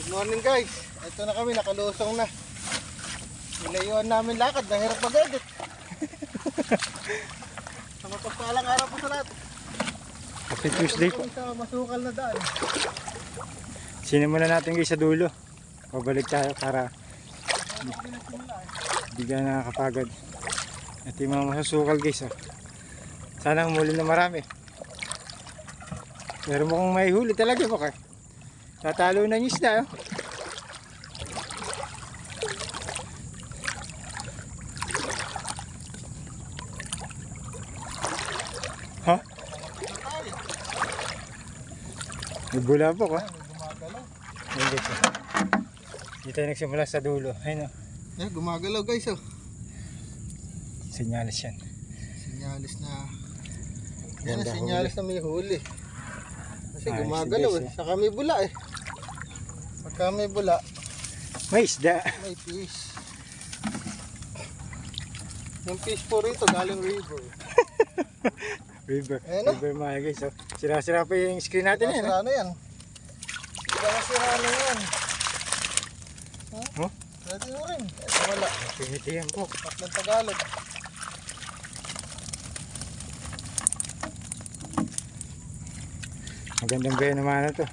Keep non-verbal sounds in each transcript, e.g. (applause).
Good morning guys. Ito na kami, nakalusong na. Nilayuan namin lakad, nahirap mag-edit. (laughs) Sa mapagpalang araw po sa lahat. Happy Tuesday po. Sa masukal na daan. Sinimulan natin guys sa dulo. Pabalik tayo para hindi ka nakakapagod. Ito yung mga masusukal guys. Oh. Sana humuli na marami. Pero mukhang may huli talaga po kay. Tatalo na yung isda. Oh. Ha? May bula po ka. May gumagalaw. Ayun guys. oh. Dito tayo nagsimula sa dulo. Ayun oh. Eh, gumagalaw guys oh. Senyales yan. Sinyalis na. Yan ang sinyalis na may huli. Kasi Ayos, gumagalaw eh. Saka may bula eh. Pagka may bula, May isda. may fish. Yung fish po rito galing river. (laughs) River. Ayun, oh. River mga guys. Sira-sira pa yung screen natin yan. Sira na yan. Sira na yan. Huh? Huh? Pwede mo rin. Ito wala. Pinitiyan po. Tatlong Tagalog. Magandang gaya naman na to.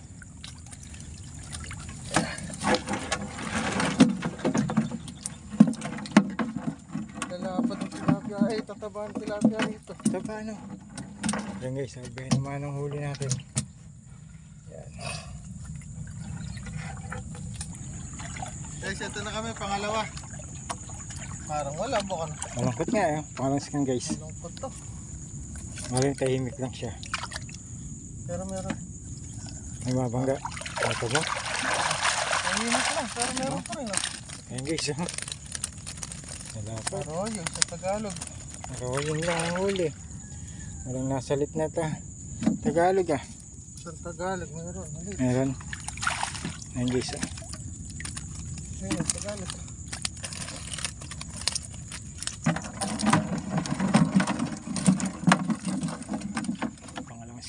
Lalapat ng tilapia. Ay, tataba ang tilapia rito. Ito pa ano? Yan guys. Ang gaya naman ang huli natin. Guys, ito na kami, pangalawa. Parang wala, bukan. Malungkot nga eh. Pangalang skin guys. Lungkot to. Maling tahimik lang siya. Pero meron. May mabangga. Ito ba? Ang init lang, pero meron pa rin. Oh. Ayan guys. Oh. Wala pa. Pero yun, sa Tagalog. Nakawayin lang ang huli. Walang nasalit na ta. Tagalog ah. Sa Tagalog, meron. Meron. Ayan guys. Oh. Ayun, Tagalog.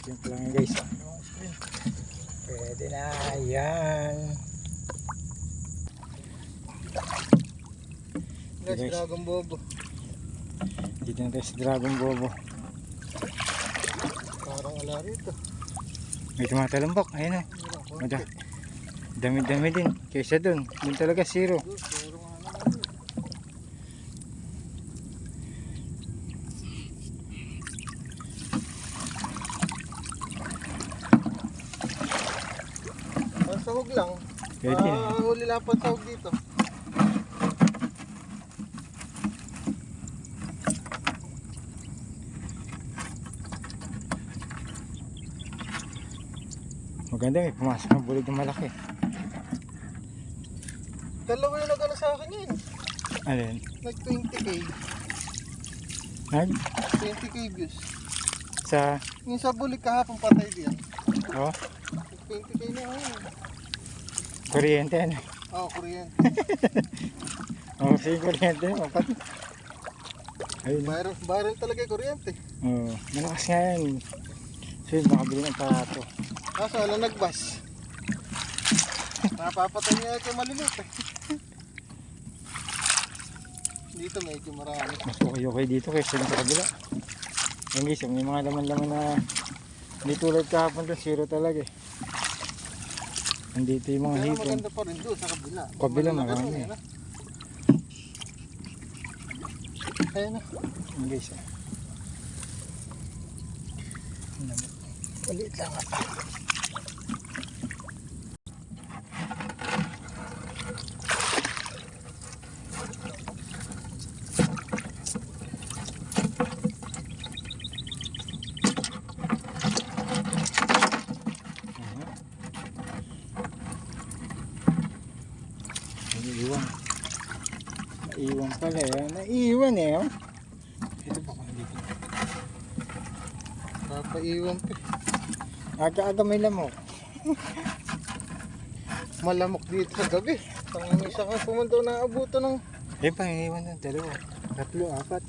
Pa lang guys. Pwede na. Yan. Guys. Dragon Bobo. Dito na tayo sa Dragon Bobo. Parang wala rito. May tumatalambok. Ayun konti. Mada. Dami-dami din. Kaysa dun. Dun talaga zero. Good, meron nga naman yun. Ang sahog lang. Pwede na. Ah, huli lang sahog dito. Maganda may pumasok ng bulig ng malaki. Dalawa yung nagano sa akin yun. Alin? Nag 20k. Nag? 20k views. Sa... Yung sa bulik kahapon patay din. Oh? Nag 20k na yun. Kuryente ano? Oo, oh, kuryente. (laughs) Oh, sige kuryente. Mapat. Ayun. oh. Viral, viral talaga yung kuryente. Oh, malakas nga yan. Yun, makabili ng parato. Kaso wala nagbas. Napapatay niya ito maliliit eh. Dito medyo marami. Mas okay-okay dito kaysa sa kabila. Yung guys, may mga laman-laman na hindi tulad kahapon doon, zero talaga eh. Nandito yung mga hipon. maganda pa rin doon sa kabila. Kabila, marami. eh? Ayun na. Yung guys, ah. Maliit lang Naiiwan. Naiiwan pala eh. Naiiwan eh. Oh. Ito pa kung dito. Papaiwan pa. eh. Aga-aga may lamok. (laughs) Malamok dito sa gabi. Ang isa ka pumunta na abuto ng Eh pa, iniwan ng dalawa. Tatlo, apat.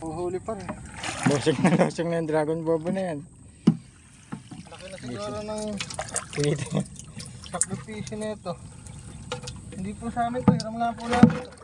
uhuli pa rin. Losing na losing na yung Dragon Bobo na yan. Na siguro ng sakripisyo na ito. Hindi po sa amin to, hiram lang po namin. to.